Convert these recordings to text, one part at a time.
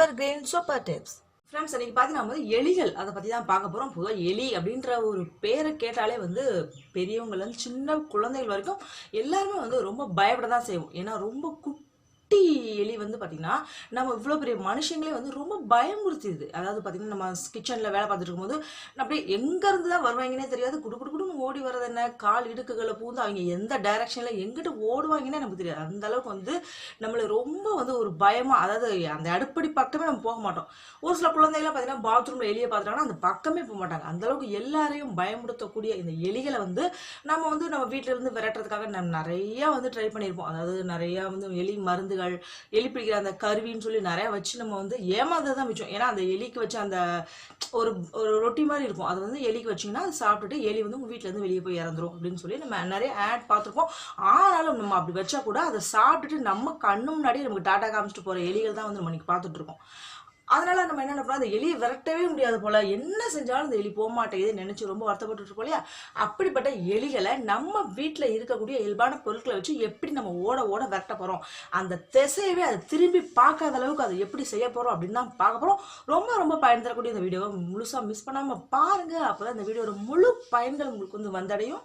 எவர் green super tips friends இன்னைக்கு பார்த்தீங்கன்னா வந்து எலிகள் அதை பற்றி தான் பார்க்க போகிறோம் பொதுவாக எலி அப்படின்ற ஒரு பேரை கேட்டாலே வந்து பெரியவங்கலேருந்து சின்ன குழந்தைகள் வரைக்கும் எல்லாருமே வந்து ரொம்ப பயப்பட தான் செய்வோம். ஏன்னா ரொம்ப குட்டி எலி வந்து பார்த்திங்கன்னா நம்ம இவ்வளோ பெரிய மனுஷங்களே வந்து ரொம்ப பயமுறுத்திடுது. அதாவது பார்த்திங்கன்னா நம்ம கிச்சனில் வேலை பார்த்துட்டு இருக்கும்போது அப்படியே எங்கேருந்து தான் வருவாங்கன்னே தெரியாது. குடு குடு குடுன்னு ஓடி வர்றது என்ன? கால் இடுக்குகளை பூந்து அவங்க எந்த டைரக்ஷனில் எங்கிட்ட ஓடுவாங்கன்னே நமக்கு தெரியாது. அந்த அளவுக்கு வந்து நம்மளை ரொம்ப வந்து ஒரு பயமாக அதாவது அந்த அடுப்படி பக்கமே நம்ம போக மாட்டோம். ஒரு சில குழந்தைகள்லாம் பார்த்தீங்கன்னா பாத்ரூமில் எலியை பார்த்துட்டாங்கன்னா அந்த பக்கமே போக மாட்டாங்க. அந்த அளவுக்கு எல்லாரையும் பயமுறுத்தக்கூடிய இந்த எலிகளை வந்து நம்ம வந்து நம்ம வீட்டில இருந்து விரட்டுறதுக்காக நம்ம நிறைய வந்து ட்ரை பண்ணியிருப்போம் அதாவது நிறைய வந்து எலி மருந்துகள் எலி பிடிக்கிற அந்த கருவின்னு சொல்லி நிறைய வச்சு நம்ம வந்து ஏமாந்தது தான் மிச்சம். ஏன்னா அந்த எலிக்கு வச்ச அந்த ஒரு ஒரு ரொட்டி மாதிரி இருக்கும். அதை வந்து எலிக்கு வச்சிங்கன்னா அது சாப்பிட்டுட்டு எலி வந்து உங்கள் வீட்டிலேருந்து வெளியே போய் இறந்துரும் அப்படின்னு சொல்லி நம்ம நிறைய ஆட் பார்த்துருப்போம். ஆனாலும் நம்ம அப்படி வச்சா கூட அதை சாப்பிட்டுட்டு நம்ம கண்ணு முன்னாடி நமக்கு டாட்டா காமிச்சிட்டு போகிற எலிகள் தான் வந்து நம்ம இன்னைக்கு பார்த்துட்ருக்கோம் அதனால நம்ம என்ன நினைப்போம்? அந்த எலியை விரட்டவே முடியாது போல. என்ன செஞ்சாலும் அந்த எலி போக மாட்டேங்குது நினைச்சு ரொம்ப வருத்தப்பட்டு இருப்போம் இல்லையா? அப்படிப்பட்ட எலிகளை நம்ம வீட்டில் இருக்கக்கூடிய இயல்பான பொருட்களை வச்சு எப்படி நம்ம ஓட ஓட விரட்ட போறோம்? அந்த திசையவே அதை திரும்பி பார்க்காத அளவுக்கு அதை எப்படி செய்ய போறோம் அப்படின்னு தான் பார்க்க போறோம். ரொம்ப ரொம்ப பயன் தரக்கூடிய இந்த வீடியோவை முழுசா மிஸ் பண்ணாம பாருங்க. அப்பதான் இந்த வீடியோட முழு பயன்கள் உங்களுக்கு வந்து வந்தடையும்.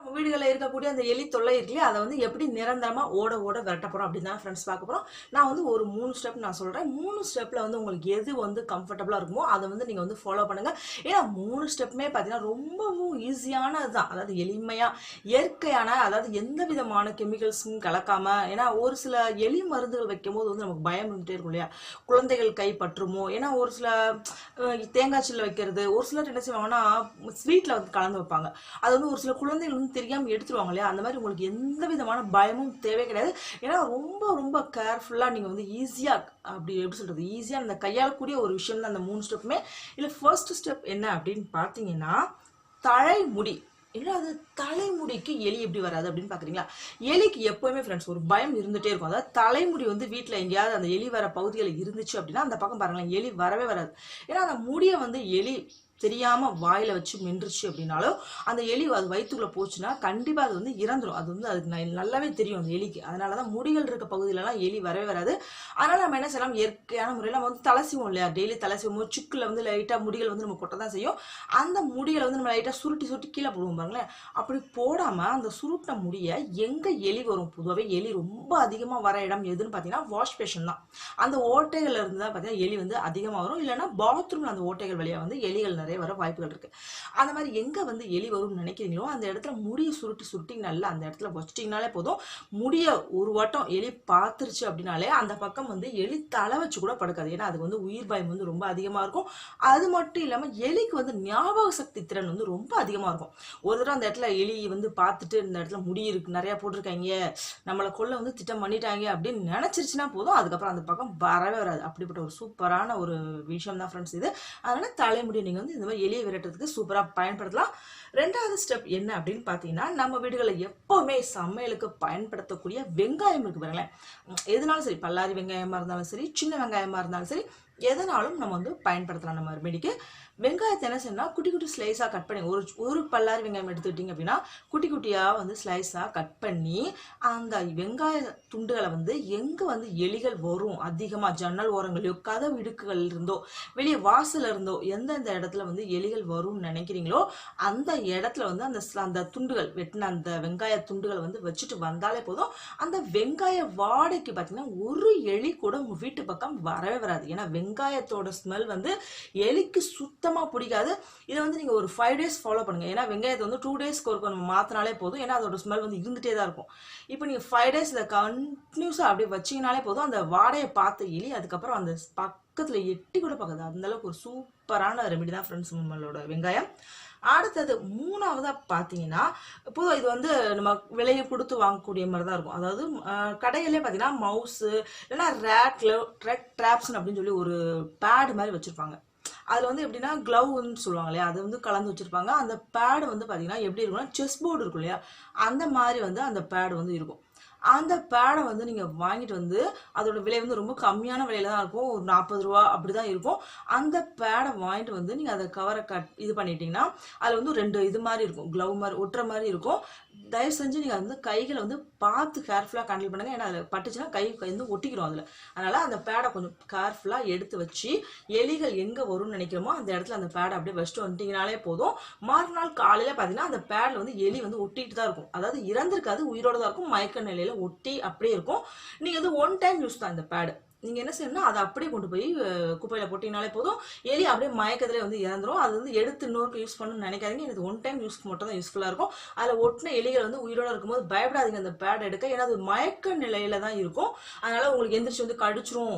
வீடுகளில் இருக்கக்கூடிய அந்த எலி தொல்லை இருக்குல்லையா? அதை வந்து எப்படி நிரந்தரமாக ஓட ஓட விரட்ட போகிறோம் அப்படின்னு தான் ஃப்ரெண்ட்ஸ் பார்க்க போகிறோம் நான் வந்து ஒரு மூணு ஸ்டெப் நான் சொல்கிறேன் மூணு ஸ்டெப்பில் வந்து உங்களுக்கு எது வந்து கம்ஃபர்டபுளாக இருக்குமோ அதை வந்து நீங்கள் வந்து ஃபாலோ பண்ணுங்கள் ஏன்னா மூணு ஸ்டெப்புமே பார்த்தீங்கன்னா ரொம்பவும் ஈஸியானது தான் அதாவது எளிமையாக இயற்கையான அதாவது எந்த விதமான கெமிக்கல்ஸும் கலக்காமல் ஏன்னா ஒரு சில எலி மருந்துகள் வைக்கும்போது வந்து நமக்கு பயம் இருந்துகிட்டே இருக்கும் இல்லையா? குழந்தைகள் கை பற்றுமோ ஏன்னா ஒரு சில தேங்காய் சில்ல வைக்கிறது ஒரு சிலர் என்ன செய்வாங்கன்னா ஸ்வீட்டில் வந்து கலந்து வைப்பாங்க. அது வந்து ஒரு சில குழந்தைகள் வந்து தெரியாமல் எடுத்துருவாங்க இல்லையா? அந்த மாதிரி உங்களுக்கு எந்த விதமான பயமும் தேவை கிடையாது. ஏன்னா ரொம்ப ரொம்ப கேர்ஃபுல்லாக நீங்கள் வந்து ஈஸியாக அப்படி எப்படி சொல்கிறது ஈஸியாக அந்த கையாளக்கூடிய ஒரு விஷயம் தான் அந்த மூணு ஸ்டெப்புமே இல்லை ஃபர்ஸ்ட் ஸ்டெப் என்ன அப்படின்னு பார்த்தீங்கன்னா தலைமுடி. இல்லை அது தலைமுடிக்கு எலி எப்படி வராது அப்படின்னு பார்க்குறீங்களா? எலிக்கு எப்போவுமே ஃப்ரெண்ட்ஸ் ஒரு பயம் இருந்துகிட்டே இருக்கும். அதாவது தலைமுடி வந்து வீட்டில் எங்கேயாவது அந்த எலி வர பகுதிகள் இருந்துச்சு அப்படின்னா அந்த பக்கம் பாருங்களேன் எலி வரவே வராது. ஏன்னா அந்த முடியை வந்து எலி தெரியாம வாயில வச்சு மென்றுச்சு அப்படின்னாலும் அந்த எலி அது வயிற்றுக்குள்ள போச்சுன்னா கண்டிப்பா அது வந்து இறந்துடும் அது வந்து அதுக்கு ந- நல்லாவே தெரியும் அந்த எலிக்கு. அதனாலதான் முடிகள் இருக்க பகுதியிலலாம் எலி வரவே வராது. அதனால நம்ம என்ன செய்யலாம்? இயற்கையான முறையில் நம்ம வந்து தலை இல்லையா? டெய்லி தலை சீவும் வந்து லைட்டா முடிகள் வந்து நம்ம கொட்ட தான் செய்யும். அந்த முடிகளை வந்து நம்ம லைட்டா சுருட்டி சுருட்டி கீழே போடுவோம் பாருங்களேன். அப்படி போடாம அந்த சுருட்டின முடியை எங்க எலி வரும்? பொதுவாகவே எலி ரொம்ப அதிகமா வர இடம் எதுன்னு பார்த்தீங்கன்னா வாஷ் பேஷன் தான். அந்த ஓட்டைகள்ல இருந்து தான் பார்த்தீங்கன்னா எலி வந்து அதிகமாக வரும். இல்லைன்னா பாத்ரூம்ல அந்த ஓட்டைகள் வழியா வந்து எலிகள் நிறைய வர வாய்ப்புகள் இருக்கு. அந்த மாதிரி எங்க வந்து எலி வரும்னு நினைக்கிறீங்களோ அந்த இடத்துல முடியை சுருட்டி சுருட்டி நல்லா அந்த இடத்துல வச்சிட்டிங்கனாலே போதும். முடிய ஒரு வட்டம் எலி பார்த்துருச்சு அப்படின்னாலே அந்த பக்கம் வந்து எலி தலை வச்சு கூட படுக்காது. ஏன்னா அதுக்கு வந்து உயிர் பயம் வந்து ரொம்ப அதிகமா இருக்கும். அது மட்டும் இல்லாம எலிக்கு வந்து ஞாபக சக்தி திறன் வந்து ரொம்ப அதிகமா இருக்கும். ஒரு தடவை அந்த இடத்துல எலி வந்து பார்த்துட்டு இந்த இடத்துல முடி இருக்கு நிறைய போட்டிருக்காங்க. நம்மளை கொள்ள வந்து திட்டம் பண்ணிட்டாங்க அப்படின்னு நினைச்சிருச்சுன்னா போதும். அதுக்கப்புறம் அந்த பக்கம் வரவே வராது. அப்படிப்பட்ட ஒரு சூப்பரான ஒரு விஷயம் தான் ஃப்ரெண்ட்ஸ் இது. அதனால தலைமுடி நீங்க வந்து இந்த மாதிரி எலியை விரட்டுறதுக்கு சூப்பரா பயன்படுத்தலாம். ரெண்டாவது ஸ்டெப் என்ன அப்படின்னு பார்த்தீங்கன்னா நம்ம வீடுகளில் எப்போவுமே சமையலுக்கு பயன்படுத்தக்கூடிய வெங்காயம் இருக்கு பாருங்களேன். எதுனாலும் சரி பல்லாரி வெங்காயமா இருந்தாலும் சரி சின்ன வெங்காயமா இருந்தாலும் சரி எதனாலும் நம்ம வந்து பயன்படுத்தலாம். நம்ம ரெமெடிக்கு வெங்காயத்தை என்ன செய்யணும் குட்டி குட்டி ஸ்லைஸாக கட் பண்ணி ஒரு ஒரு பல்லாரி வெங்காயம் எடுத்துக்கிட்டிங்க அப்படின்னா குட்டி குட்டியாக வந்து ஸ்லைஸாக கட் பண்ணி அந்த வெங்காய துண்டுகளை வந்து எங்கே வந்து எலிகள் வரும் அதிகமாக ஜன்னல் ஓரங்களையோ கதவு இடுக்குகள் இருந்தோ வெளியே வாசல்ல இருந்தோ எந்தெந்த இடத்துல வந்து எலிகள் வரும்னு நினைக்கிறீங்களோ அந்த இடத்துல வந்து அந்த அந்த துண்டுகள் வெட்டின அந்த வெங்காய துண்டுகளை வந்து வச்சுட்டு வந்தாலே போதும். அந்த வெங்காய வாடைக்கு பார்த்தீங்கன்னா ஒரு எலி கூட உங்கள் வீட்டு பக்கம் வரவே வராது. ஏன்னா வெங்காயத்தோட ஸ்மெல் வந்து எலிக்கு சுத்தமாக பிடிக்காது. இதை வந்து நீங்கள் ஒரு ஃபைவ் டேஸ் ஃபாலோ பண்ணுங்கள் ஏன்னா வெங்காயத்தை வந்து டூ டேஸ்க்கு ஒரு நம்ம மாற்றினாலே போதும். ஏன்னா அதோட ஸ்மெல் வந்து இருந்துகிட்டே தான் இருக்கும். இப்போ நீங்கள் ஃபைவ் டேஸ் இதை கண்டினியூஸாக அப்படியே வச்சிங்கனாலே போதும். அந்த வாடையை பார்த்து எலி அதுக்கப்புறம் அந்த பக்கத்தில் எட்டி கூட பார்க்குது. அந்த அளவுக்கு ஒரு சூப்பரான ரெமெடி தான் ஃப்ரெண்ட்ஸ் நம்மளோட வெங்காயம். அடுத்தது மூணாவதாக பார்த்தீங்கன்னா பொதுவாக இது வந்து நம்ம விலையை கொடுத்து வாங்கக்கூடிய மாதிரி தான் இருக்கும். அதாவது கடையிலே பார்த்தீங்கன்னா மவுஸு இல்லைன்னா ரேக்ல ட்ராக் ட்ராப்ஸ்னு அப்படின்னு சொல்லி ஒரு பேடு மாதிரி வச்சுருப்பாங்க. அதில் வந்து எப்படின்னா க்ளவுன்னு சொல்லுவாங்க இல்லையா? அது வந்து கலந்து வச்சுருப்பாங்க. அந்த பேடு வந்து பார்த்தீங்கன்னா எப்படி இருக்கும்னா செஸ் போர்டு இருக்கும் இல்லையா? அந்த மாதிரி வந்து அந்த பேடு வந்து இருக்கும். அந்த பேடை வந்து நீங்கள் வாங்கிட்டு வந்து அதோட விலை வந்து ரொம்ப கம்மியான விலையில தான் இருக்கும். ஒரு நாற்பது ரூபா அப்படி தான் இருக்கும். அந்த பேடை வாங்கிட்டு வந்து நீங்கள் அதை கவரை கட் இது பண்ணிட்டீங்கன்னா அதில் வந்து ரெண்டு இது மாதிரி இருக்கும். க்ளவ் மாதிரி ஒட்டுற மாதிரி இருக்கும். தயவு செஞ்சு நீங்கள் வந்து கைகளை வந்து பார்த்து கேர்ஃபுல்லாக ஹேண்டில் பண்ணுங்க. ஏன்னா அதில் பட்டுச்சுன்னா கை கை வந்து ஒட்டிக்கிறோம் அதில். அதனால் அந்த பேடை கொஞ்சம் கேர்ஃபுல்லாக எடுத்து வச்சு எலிகள் எங்கே வரும்னு நினைக்கிறோமோ அந்த இடத்துல அந்த பேடை அப்படியே வச்சுட்டு வந்துட்டிங்கனாலே போதும். மறுநாள் காலையில் பார்த்தீங்கன்னா அந்த பேடில் வந்து எலி வந்து ஒட்டிட்டு தான் இருக்கும். அதாவது இறந்துருக்காது உயிரோட தான் இருக்கும். மயக்க நிலையில் ஒட்டி அப்படியே இருக்கும். நீங்கள் வந்து ஒன் டைம் யூஸ் தான் இந்த பேடு நீங்கள் என்ன செய்யணும்னா அதை அப்படியே கொண்டு போய் குப்பையில் குப்பையில போட்டிங்கனாலே போதும். எலி அப்படியே மயக்கத்திலே வந்து இறந்துரும். அது வந்து எடுத்து இன்னொருக்கு யூஸ் பண்ணணும்னு நினைக்காதீங்க. எனக்கு ஒன் டைம் யூஸ் மட்டும் தான் யூஸ்ஃபுல்லாக இருக்கும். அதில் ஒட்டின எலிகள் வந்து உயிரோட இருக்கும்போது பயப்படாதீங்க. அந்த பேட் எடுக்க. ஏன்னா அது மயக்க நிலையில தான் இருக்கும். அதனால உங்களுக்கு எந்திரிச்சு வந்து கடிச்சிரும்.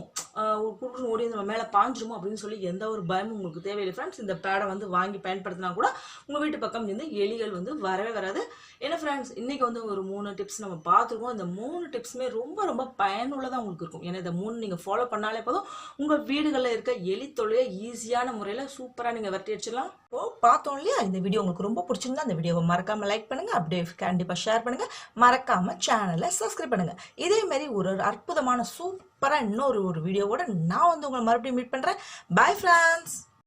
ஒரு ஓடி நம்ம மேலே பாஞ்சிருமோ அப்படின்னு சொல்லி எந்த ஒரு பயமும் உங்களுக்கு தேவையில்லை ஃப்ரெண்ட்ஸ் இந்த பேடை வந்து வாங்கி பயன்படுத்தினா கூட உங்கள் வீட்டு பக்கம் இருந்து எலிகள் வந்து வரவே வராது. ஏன்னா ஃப்ரெண்ட்ஸ் இன்றைக்கி வந்து ஒரு மூணு டிப்ஸ் நம்ம பார்த்துருக்கோம். இந்த மூணு டிப்ஸுமே ரொம்ப ரொம்ப பயனுள்ளதாக உங்களுக்கு இருக்கும். ஏன்னா இந்த மூணு நீங்கள் ஃபாலோ பண்ணாலே போதும். உங்கள் வீடுகளில் இருக்க எலி தொழிலை ஈஸியான முறையில் சூப்பராக நீங்கள் விரட்டி அடிச்சிடலாம். இப்போ பார்த்தோம் இல்லையா? இந்த வீடியோ உங்களுக்கு ரொம்ப பிடிச்சிருந்தா அந்த வீடியோவை மறக்காம லைக் பண்ணுங்க. அப்படியே கண்டிப்பாக ஷேர் பண்ணுங்க. மறக்காம சேனலை சப்ஸ்கிரைப் பண்ணுங்க. இதே மாதிரி ஒரு ஒரு அற்புதமான சூப்பர் இன்னொரு ஒரு வீடியோவோட நான் வந்து உங்களை மறுபடியும் மீட் பண்ணுறேன் பாய் ஃப்ரெண்ட்ஸ்